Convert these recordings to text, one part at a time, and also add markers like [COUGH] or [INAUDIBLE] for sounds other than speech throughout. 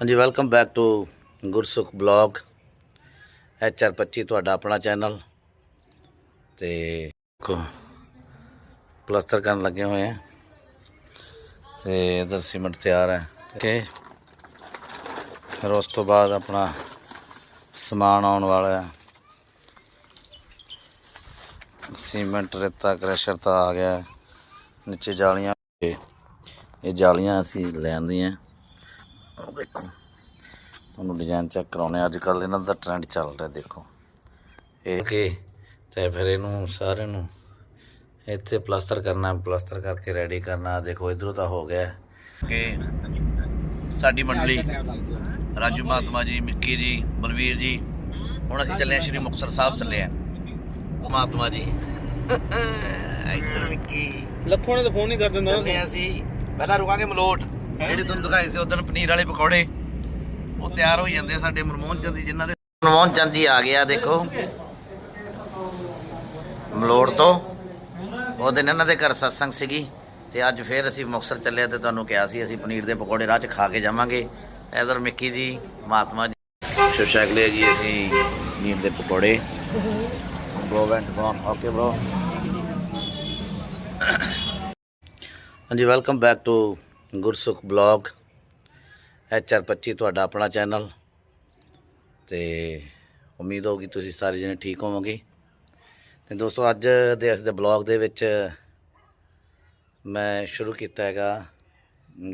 ਹਾਂਜੀ welcome back to Gursukh blog HR 25 ਤੁਹਾਡਾ ਆਪਣਾ ਚੈਨਲ ਤੇ ਦੇਖੋ ਕਰਨ ਲੱਗੇ ਹੋਏ ਆ ਤੇ ਇਧਰ ਸੀਮੈਂਟ ਤਿਆਰ ਹੈ। ਤੇ ਫਿਰ ਉਸ ਤੋਂ ਬਾਅਦ ਆਪਣਾ ਸਮਾਨ ਆਉਣ ਵਾਲਾ ਹੈ। ਸੀਮੈਂਟ, ਰੇਤਾ, ਕ੍ਰੈਸ਼ਰ ਤਾਂ ਆ ਗਿਆ ਨੀਚੇ ਜਾਲੀਆਂ, ਇਹ ਜਾਲੀਆਂ ਅਸੀਂ ਲੈਣ ਦੀਆਂ। ਉਹ ਦੇਖੋ। ਤੁਹਾਨੂੰ ਡਿਜ਼ਾਈਨ ਚੈੱਕ ਕਰਾਉਣੇ ਅੱਜ ਕੱਲ ਇਹਨਾਂ ਦਾ ਟ੍ਰੈਂਡ ਚੱਲ ਰਿਹਾ ਦੇਖੋ। ਇਹ ਕਿ ਤੇ ਫਿਰ ਇਹਨੂੰ ਸਾਰੇ ਨੂੰ ਇੱਥੇ ਪਲਾਸਟਰ ਕਰਨਾ ਪਲਾਸਟਰ ਕਰਕੇ ਰੈਡੀ ਕਰਨਾ। ਦੇਖੋ ਇਧਰੋਂ ਤਾਂ ਹੋ ਗਿਆ ਕਿ ਸਾਡੀ ਮੰਡਲੀ ਰਾਜੂ ਮਹਾਤਮਾ ਜੀ ਮਿੱਕੀ ਜੀ ਬਲਵੀਰ ਜੀ ਹੁਣ ਅਸੀਂ ਚੱਲੇ ਹਾਂ ਸ਼੍ਰੀ ਮੁਕਤਸਰ ਸਾਹਿਬ ਚੱਲੇ ਹਾਂ ਮਹਾਤਮਾ ਜੀ। ਇੱਧਰ ਮਿੱਕੀ। ਲੱਖੋਂ ਨੇ ਤਾਂ ਫੋਨ ਨਹੀਂ ਕਰ ਦਿੰਦਾ। ਚੱਲੇ ਅਸੀਂ। ਪਹਿਲਾਂ ਰੁਕਾਂਗੇ ਮਲੋਟ। ਜਿਹੜੇ ਤੁਹਾਨੂੰ ਦਿਖਾਏ ਸੀ ਉਦੋਂ ਪਨੀਰ ਵਾਲੇ ਪਕੌੜੇ, ਉਹ ਤਿਆਰ ਹੋਈ ਜਾਂਦੇ ਆ ਸਾਡੇ ਮਨਮੋਹਨ ਚੰਦ ਜੀ, ਜਿਨ੍ਹਾਂ ਦੇ ਮਨਮੋਹਨ ਚੰਦ ਜੀ ਆ ਗਿਆ ਦੇਖੋ। ਮਲੋਟ ਤੋਂ। ਉਹ ਦਿਨ ਇਹਨਾਂ ਦੇ ਘਰ ਸਤਸੰਗ ਸੀਗੀ ਤੇ ਅੱਜ ਫੇਰ ਅਸੀਂ ਮੁਕਤਸਰ ਚੱਲੇ ਤੇ ਤੁਹਾਨੂੰ ਕਿਹਾ ਸੀ, ਅਸੀਂ ਪਨੀਰ ਦੇ ਪਕੌੜੇ ਰਾਹ 'ਚ ਖਾ ਕੇ ਜਾਵਾਂਗੇ। ਇਧਰ ਮਿੱਕੀ ਜੀ, ਮਹਾਤਮਾ ਜੀ ਸ਼ੁਸ਼ਾਕ ਲਿਆ ਜੀ, ਅਸੀਂ ਪਨੀਰ ਦੇ ਪਕੌੜੇ। Bro went gone okay bro ਹਾਂਜੀ, welcome back to Gursukh blog HR 25 ਤੁਹਾਡਾ ਆਪਣਾ ਚੈਨਲ। ਤੇ ਉਮੀਦ ਹੋਗੀ ਤੁਸੀਂ ਸਾਰੇ ਜਣੇ ਠੀਕ ਹੋਵੋਗੇ। ਤੇ ਦੋਸਤੋ, ਅੱਜ ਦੇ ਇਸ ਦੇ ਬਲੌਗ ਦੇ ਵਿੱਚ ਮੈਂ ਸ਼ੁਰੂ ਕੀਤਾ ਹੈਗਾ,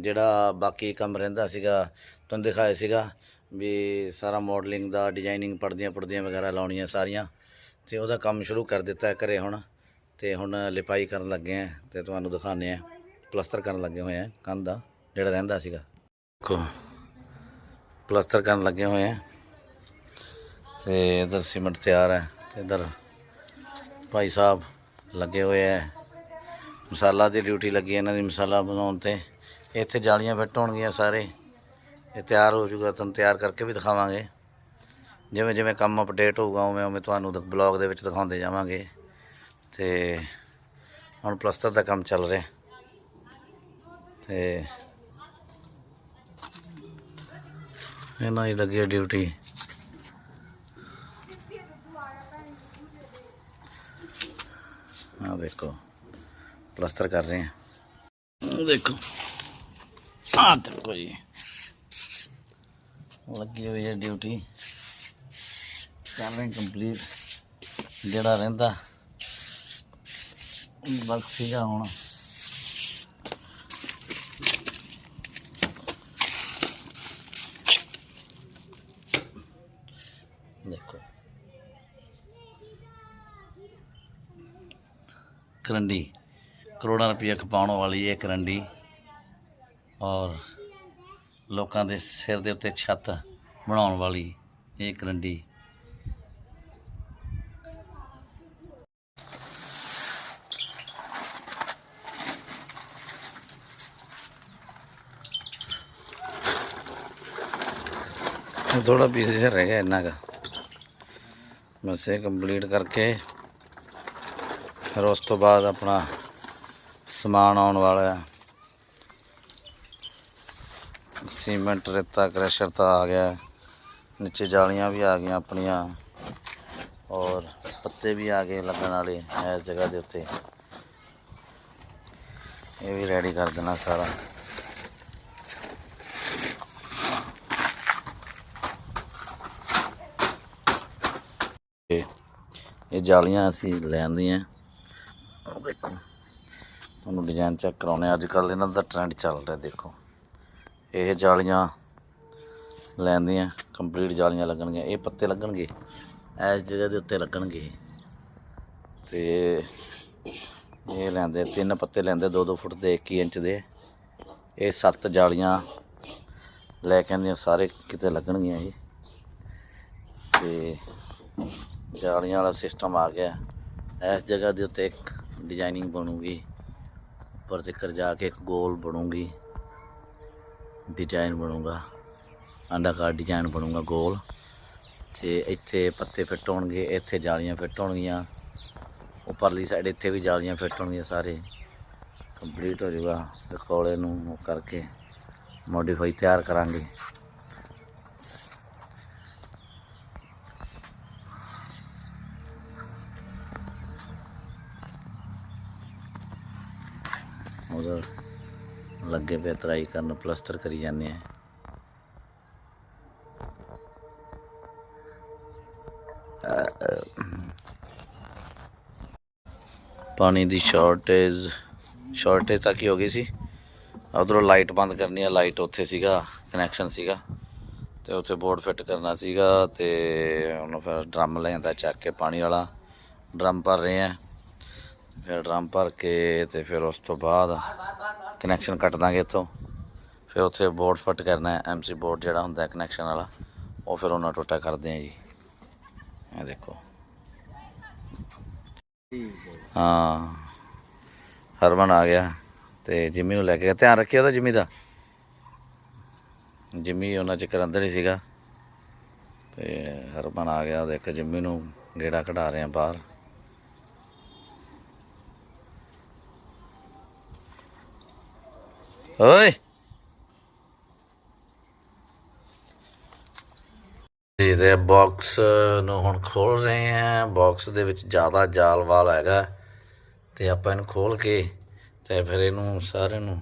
ਜਿਹੜਾ ਬਾਕੀ ਕੰਮ ਰਹਿੰਦਾ ਸੀਗਾ, ਤੁਹਾਨੂੰ ਦਿਖਾਇਆ ਸੀਗਾ, ਵੀ ਸਾਰਾ ਮਾਡਲਿੰਗ ਦਾ ਡਿਜ਼ਾਈਨਿੰਗ ਪਰਦੀਆਂ ਪਰਦੀਆਂ ਵਗੈਰਾ ਲਾਉਣੀਆਂ ਸਾਰੀਆਂ। ਤੇ ਉਹਦਾ ਕੰਮ ਸ਼ੁਰੂ ਕਰ ਦਿੱਤਾ ਹੈ ਘਰੇ ਹੁਣ, ਤੇ ਹੁਣ ਲਿਪਾਈ ਕਰਨ ਲੱਗੇ ਆ ਤੇ ਤੁਹਾਨੂੰ ਦਿਖਾਉਂਦੇ ਆ ਪਲਸਤਰ ਕਰਨ ਲੱਗੇ ਹੋਏ ਆ ਕੰਧ ਦਾ, ਜਿਹੜਾ ਰਹਿੰਦਾ ਸੀਗਾ। ਦੇਖੋ, ਪਲਸਤਰ ਕਰਨ ਲੱਗੇ ਹੋਏ ਆ। ਤੇ ਇਧਰ ਸੀਮੈਂਟ ਤਿਆਰ ਹੈ ਤੇ ਇਧਰ ਭਾਈ ਸਾਹਿਬ ਲੱਗੇ ਹੋਏ ਆ। ਮਸਾਲਾ ਦੀ ਡਿਊਟੀ ਲੱਗੀ ਇਹਨਾਂ ਦੀ, ਮਸਾਲਾ ਬਣਾਉਣ ਤੇ। ਇੱਥੇ ਜਾਲੀਆਂ ਫਿੱਟ ਹੋਣਗੀਆਂ ਸਾਰੇ। ਇਹ ਤਿਆਰ ਹੋ ਜਾਊਗਾ, ਤੁਹਾਨੂੰ ਤਿਆਰ ਕਰਕੇ ਵੀ ਦਿਖਾਵਾਂਗੇ। ਜਿਵੇਂ ਜਿਵੇਂ ਕੰਮ ਅਪਡੇਟ ਹੋਊਗਾ, ਉਵੇਂ ਉਵੇਂ ਤੁਹਾਨੂੰ ਬਲੌਗ ਦੇ ਵਿੱਚ ਦਿਖਾਉਂਦੇ ਜਾਵਾਂਗੇ। ਤੇ ਹੁਣ ਪਲਸਤਰ ਦਾ ਕੰਮ ਚੱਲ ਰਿਹਾ। ਤੇ ਇਹਨਾਂ ਦੀ ਲੱਗੇ ਡਿਊਟੀ। ਆ ਦੇਖੋ, ਪਲਸਤਰ ਕਰ ਰਹੇ ਆ ਦੇਖੋ ਆ ਦੇਖੋ ਜੀ। ਲੱਗੀ ਹੋਈ ਹੈ ਡਿਊਟੀ। ਕਰ ਰਹੇ ਕੰਪਲੀਟ ਜਿਹੜਾ ਰਹਿੰਦਾ ਬਸ ਸੀਗਾ ਹੁਣ। ਦੇਖੋ। ਕਰੰਡੀ। ਕਰੋੜਾਂ ਰੁਪਏ ਖਪਾਉਣ ਵਾਲੀ ਇਹ ਕਰੰਡੀ ਔਰ ਲੋਕਾਂ ਦੇ ਸਿਰ ਦੇ ਉੱਤੇ ਛੱਤ ਬਣਾਉਣ ਵਾਲੀ ਇਹ ਕਰੰਡੀ। ਥੋੜਾ ਪੀਸ ਰਹਿ ਗਿਆ ਇੰਨਾ ਕਾ। ਬਸ ਕੰਪਲੀਟ ਕਰਕੇ ਫਿਰ ਉਸ ਤੋਂ ਬਾਅਦ ਆਪਣਾ ਸਮਾਨ ਆਉਣ ਵਾਲਾ ਹੈ। ਸੀਮੈਂਟ, ਰੇਤਾ, ਕ੍ਰੈਸ਼ਰ ਤਾਂ ਆ ਗਿਆ। ਨੀਚੇ ਜਾਲੀਆਂ ਵੀ ਆ ਗਈਆਂ ਆਪਣੀਆਂ ਔਰ ਪੱਤੇ ਵੀ ਆ ਗਏ ਲੱਗਣ ਵਾਲੇ ਇਸ ਜਗ੍ਹਾ ਦੇ ਉੱਤੇ। ਇਹ ਵੀ ਰੈਡੀ ਕਰ ਦੇਣਾ ਸਾਰਾ ਇਹ ਇਹ ਜਾਲੀਆਂ ਅਸੀਂ ਲੈਂਦੀਆਂ ਉਹ ਦੇਖੋ, ਤੁਹਾਨੂੰ ਡਿਜ਼ਾਈਨ ਚੈੱਕ ਕਰਾਉਣੇ ਅੱਜ ਕੱਲ ਇਹਨਾਂ ਦਾ ਟ੍ਰੈਂਡ ਚੱਲ ਰਿਹਾ, ਦੇਖੋ। ਇਹ ਜਾਲੀਆਂ ਲੈਂਦੀਆਂ ਕੰਪਲੀਟ ਜਾਲੀਆਂ ਲੱਗਣਗੀਆਂ। ਇਹ ਪੱਤੇ ਲੱਗਣਗੇ, ਇਸ ਜਗ੍ਹਾ ਦੇ ਉੱਤੇ ਲੱਗਣਗੇ ਤੇ ਇਹ ਲੈਂਦੇ, ਤਿੰਨ ਪੱਤੇ ਲੈਂਦੇ 2-2 ਫੁੱਟ ਦੇ 21 ਇੰਚ ਦੇ। ਇਹ ਸੱਤ ਜਾਲੀਆਂ ਲੈ ਕੇ ਆਂਦੀਆਂ ਸਾਰੇ ਕਿਤੇ ਲੱਗਣਗੀਆਂ ਇਹ। ਤੇ ਜਾਲੀਆਂ ਵਾਲਾ ਸਿਸਟਮ ਆ ਗਿਆ। ਇਸ ਜਗ੍ਹਾ ਦੇ ਉੱਤੇ ਇੱਕ ਡਿਜ਼ਾਈਨਿੰਗ ਬਣੂਗੀ। ਉੱਪਰ ਤੱਕ ਜਾ ਕੇ ਇੱਕ ਗੋਲ ਬਣੂਗੀ। ਡਿਜ਼ਾਈਨ ਬਣੂਗਾ। ਅੰਡਾਕਾਰ ਡਿਜ਼ਾਈਨ ਬਣੂਗਾ ਗੋਲ ਤੇ ਇੱਥੇ ਪੱਤੇ ਫਿੱਟ ਹੋਣਗੇ, ਇੱਥੇ ਜਾਲੀਆਂ ਫਿੱਟ ਹੋਣਗੀਆਂ। ਉੱਪਰਲੀ ਸਾਈਡ ਇੱਥੇ ਵੀ ਜਾਲੀਆਂ ਫਿੱਟ ਹੋਣਗੀਆਂ ਸਾਰੇ। ਕੰਪਲੀਟ ਹੋ ਜਾਊਗਾ। ਤੇ ਕੋਲੇ ਨੂੰ ਕਰਕੇ। ਮੋਡੀਫਾਈ ਤਿਆਰ ਕਰਾਂਗੇ। ਬ੍ਰਦਰ ਲੱਗੇ ਪਏ ਤਰਾਈ ਕਰਨ ਪਲਸਟਰ ਕਰੀ ਜਾਂਦੇ ਆ। ਪਾਣੀ ਦੀ ਸ਼ਾਰਟੇਜ ਸ਼ਾਰਟੇਜ ਤਾਂ ਕੀ ਹੋ ਗਈ ਸੀ? ਉਧਰੋਂ ਲਾਈਟ ਬੰਦ ਕਰਨੀ ਆ ਲਾਈਟ ਉੱਥੇ ਸੀਗਾ ਕਨੈਕਸ਼ਨ ਸੀਗਾ, ਤੇ ਉੱਥੇ ਬੋਰਡ ਫਿੱਟ ਕਰਨਾ ਸੀਗਾ ਤੇ ਉਹਨੂੰ ਫਿਰ ਡਰਮ ਲੈ ਜਾਂਦਾ ਚੱਕ ਕੇ ਪਾਣੀ ਵਾਲਾ ਡਰਮ ਭਰ ਰਹੇ ਆ। ਫਿਰ ਡਰਮ ਭਰ ਕੇ ਤੇ ਫਿਰ ਉਸ ਤੋਂ ਬਾਅਦ ਕਨੈਕਸ਼ਨ ਕੱਟ ਦਾਂਗੇ ਇੱਥੋਂ। ਫਿਰ ਉੱਥੇ ਬੋਰਡ ਫਿੱਟ ਕਰਨਾ ਹੈ ਐਮਸੀ ਬੋਰਡ ਜਿਹੜਾ ਹੁੰਦਾ ਕਨੈਕਸ਼ਨ ਵਾਲਾ, ਉਹ ਫਿਰ ਉਹਨਾਂ ਟੋਟਾ ਕਰਦੇ ਆ ਜੀ। ਇਹ ਦੇਖੋ। ਹਾਂ, ਹਰਮਨ ਆ ਗਿਆ ਤੇ ਜਿੰਮੀ ਨੂੰ ਲੈ ਕੇ ਧਿਆਨ ਰੱਖਿਓ ਉਹਦਾ ਜਿੰਮੀ ਦਾ। ਜਿੰਮੀ ਉਹਨਾਂ ਚ ਅੰਦਰ ਹੀ ਸੀਗਾ। ਤੇ ਹਰਮਨ ਆ ਗਿਆ ਦੇਖ ਜਿੰਮੀ ਨੂੰ ਗੇੜਾ ਕਢਾ ਰਹੇ ਆ ਬਾਹਰ। ਓਏ। ਇਹਦੇ ਬਾਕਸ ਨੂੰ ਹੁਣ ਖੋਲ ਰਹੇ ਹਾਂ ਬਾਕਸ ਦੇ ਵਿੱਚ ਜ਼ਿਆਦਾ ਜਾਲ ਵਾਲ ਹੈਗਾ। ਤੇ ਆਪਾਂ ਇਹਨੂੰ ਖੋਲ ਕੇ ਤੇ ਫਿਰ ਇਹਨੂੰ ਸਾਰੇ ਨੂੰ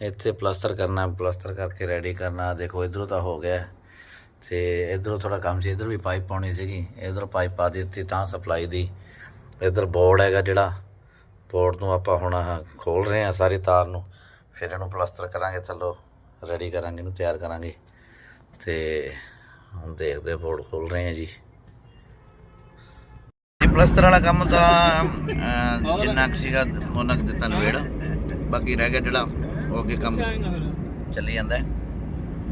ਇੱਥੇ ਪਲਾਸਟਰ ਕਰਨਾ ਪਲਾਸਟਰ ਕਰਕੇ ਰੈਡੀ ਕਰਨਾ। ਦੇਖੋ, ਇਧਰੋਂ ਤਾਂ ਹੋ ਗਿਆ। ਤੇ ਇਧਰੋਂ ਥੋੜਾ ਕੰਮ ਸੀ, ਇਧਰ ਵੀ ਪਾਈਪ ਪਾਉਣੀ ਸੀਗੀ। ਇਧਰ ਪਾਈਪ ਪਾ ਦਿੱਤੀ ਤਾਂ ਸਪਲਾਈ ਦੀ। ਇਧਰ ਬੋਰਡ ਹੈਗਾ ਜਿਹੜਾ। ਬੋਰਡ ਨੂੰ ਆਪਾਂ ਹੁਣ ਆਹ ਖੋਲ ਰਹੇ ਹਾਂ ਸਾਰੀ ਤਾਰ ਨੂੰ। ਫਿਰ ਇਹਨੂੰ ਪਲਾਸਟਰ ਕਰਾਂਗੇ ਥੱਲੋਂ ਰੈਡੀ ਕਰਾਂਗੇ ਇਹਨੂੰ ਤਿਆਰ ਕਰਾਂਗੇ। ਤੇ ਹੁਣ ਦੇਖਦੇ ਬੋਰਡ ਖੋਲ ਰਹੇ ਆ ਜੀ। ਇਹ ਪਲਸਤਰ ਵਾਲਾ ਕੰਮ ਤਾਂ ਜਿੰਨਾ ਕੁ ਸੀਗਾ ਉਹਨਾਂ ਕੁ ਦਿੱਤਾ ਨਵੇੜ। ਬਾਕੀ ਰਹਿ ਗਿਆ ਜਿਹੜਾ ਉਹ ਅੱਗੇ ਕੰਮ ਚੱਲੀ ਜਾਂਦਾ ਹੈ।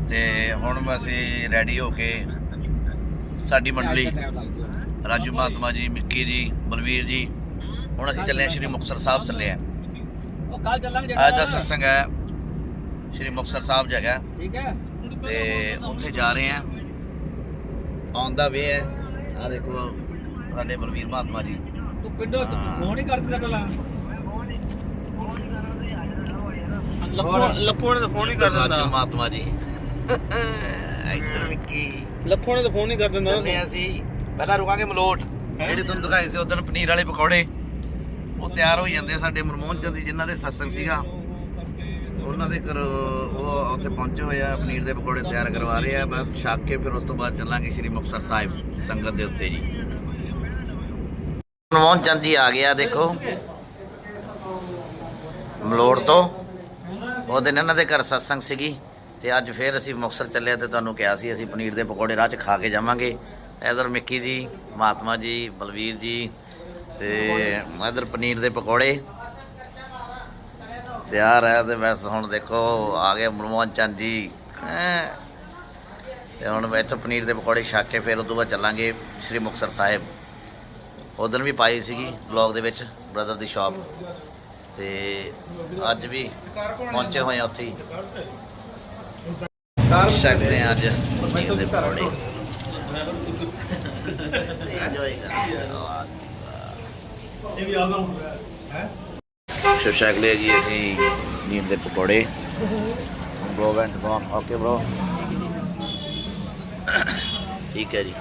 ਤੇ ਹੁਣ ਅਸੀਂ ਰੈਡੀ ਹੋ ਕੇ ਸਾਡੀ ਮੰਡਲੀ ਰਾਜੂ ਮਹਾਤਮਾ ਜੀ ਮਿੱਕੀ ਜੀ ਬਲਵੀਰ ਜੀ ਹੁਣ ਅਸੀਂ ਚੱਲੇ ਹਾਂ ਸ਼੍ਰੀ ਮੁਕਤਸਰ ਸਾਹਿਬ ਚੱਲੇ ਹਾਂ। ਉਹ ਕੱਲ ਚੱਲਾਂਗੇ ਅੱਜ ਦਾ ਸਤਸੰਗ ਹੈ। ਸ਼੍ਰੀ ਮੁਕਤਸਰ ਸਾਹਿਬ ਜਗ੍ਹਾ ਠੀਕ ਹੈ। ਤੇ ਉੱਥੇ ਜਾ ਰਹੇ ਆ ਆਉਂਦਾ ਵੇ ਹੈ। ਆ ਦੇਖੋ ਸਾਡੇ ਬਲਵੀਰ ਮਹਾਤਮਾ ਜੀ। ਤੂੰ ਪਿੰਡੋਂ ਫੋਨ ਹੀ ਕਰ ਦਿੱਤਾ ਪਹਿਲਾਂ। ਲੱਪੂ ਲੱਪੂ ਨੇ ਤਾਂ ਫੋਨ ਹੀ ਕਰ ਦਿੰਦਾ। ਮਹਾਤਮਾ ਜੀ। ਇੱਧਰ ਵਿੱਕੀ। ਲੱਪੂ ਨੇ ਤਾਂ ਫੋਨ ਹੀ ਕਰ ਦਿੰਦਾ। ਚੱਲੇ ਅਸੀਂ। ਪਹਿਲਾਂ ਰੁਕਾਂਗੇ ਮਲੋਟ। ਜਿਹੜੇ ਤੁਹਾਨੂੰ ਦਿਖਾਏ ਸੀ ਉਦੋਂ ਪਨੀਰ ਵਾਲੇ ਪਕੌੜੇ। ਉਹ ਤਿਆਰ ਹੋ ਜਾਂਦੇ ਆ ਸਾਡੇ ਮਨਮੋਹਨ ਚੰਦ ਜੀ, ਜਿਨ੍ਹਾਂ ਦੇ ਸਤਸੰਗ ਸੀਗਾ। ਉਹਨਾਂ ਦੇ ਘਰ ਉਹ ਉੱਥੇ ਪਹੁੰਚੇ ਹੋਏ ਆ, ਪਨੀਰ ਦੇ ਪਕੌੜੇ ਤਿਆਰ ਕਰਵਾ ਰਹੇ ਆ। ਬਸ ਛੱਕ ਕੇ ਫਿਰ ਉਸ ਤੋਂ ਬਾਅਦ ਚੱਲਾਂਗੇ ਸ਼੍ਰੀ ਮੁਕਤਸਰ ਸਾਹਿਬ ਸੰਗਤ ਦੇ ਉੱਤੇ ਜੀ। ਮਨਮੋਹਨ ਚੰਦ ਜੀ ਆ ਗਿਆ, ਦੇਖੋ। ਮਲੋੜ ਤੋਂ। ਉਹ ਦਿਨ ਇਹਨਾਂ ਦੇ ਘਰ ਸਤਸੰਗ ਸੀਗੀ ਤੇ ਅੱਜ ਫੇਰ ਅਸੀਂ ਮੁਕਤਸਰ ਚੱਲੇ ਤੇ ਤੁਹਾਨੂੰ ਕਿਹਾ ਸੀ, ਅਸੀਂ ਪਨੀਰ ਦੇ ਪਕੌੜੇ ਰਾਹ 'ਚ ਖਾ ਕੇ ਜਾਵਾਂਗੇ। ਇਧਰ ਮਿੱਕੀ ਜੀ, ਮਹਾਤਮਾ ਜੀ, ਬਲਵੀਰ ਜੀ ਤੇ ਇਧਰ ਪਨੀਰ ਦੇ ਪਕੌੜੇ। ਤਿਆਰ ਹੈ ਤੇ ਬਸ ਹੁਣ ਦੇਖੋ ਆ ਗਏ ਮਨਮੋਹਨ ਚੰਦ ਜੀ। ਤੇ ਹੁਣ ਇੱਥੋਂ ਪਨੀਰ ਦੇ ਪਕੌੜੇ ਛੱਕ ਕੇ ਫਿਰ ਉਦੋਂ ਬਾਅਦ ਚੱਲਾਂਗੇ ਸ੍ਰੀ ਮੁਕਤਸਰ ਸਾਹਿਬ। ਉਦੋਂ ਵੀ ਪਾਈ ਸੀਗੀ ਵਲੌਗ ਦੇ ਵਿੱਚ ਬ੍ਰਦਰ ਦੀ ਸ਼ਾਪ ਤੇ ਅੱਜ ਵੀ ਪਹੁੰਚੇ ਹੋਏ ਆ ਉੱਥੇ ਸਕਦੇ ਆ ਅੱਜ ਪਨੀਰ ਦੇ ਪਕੌੜੇ। [LAUGHS] ਇੰਜੋਏ ਕਰਦੇ ਆ ਸ਼ਾਕ ਲੈ ਜੀ, ਅਸੀਂ ਨੀਮ ਦੇ ਪਕੌੜੇ। Bro went gone okay bro. ਠੀਕ ਹੈ ਜੀ।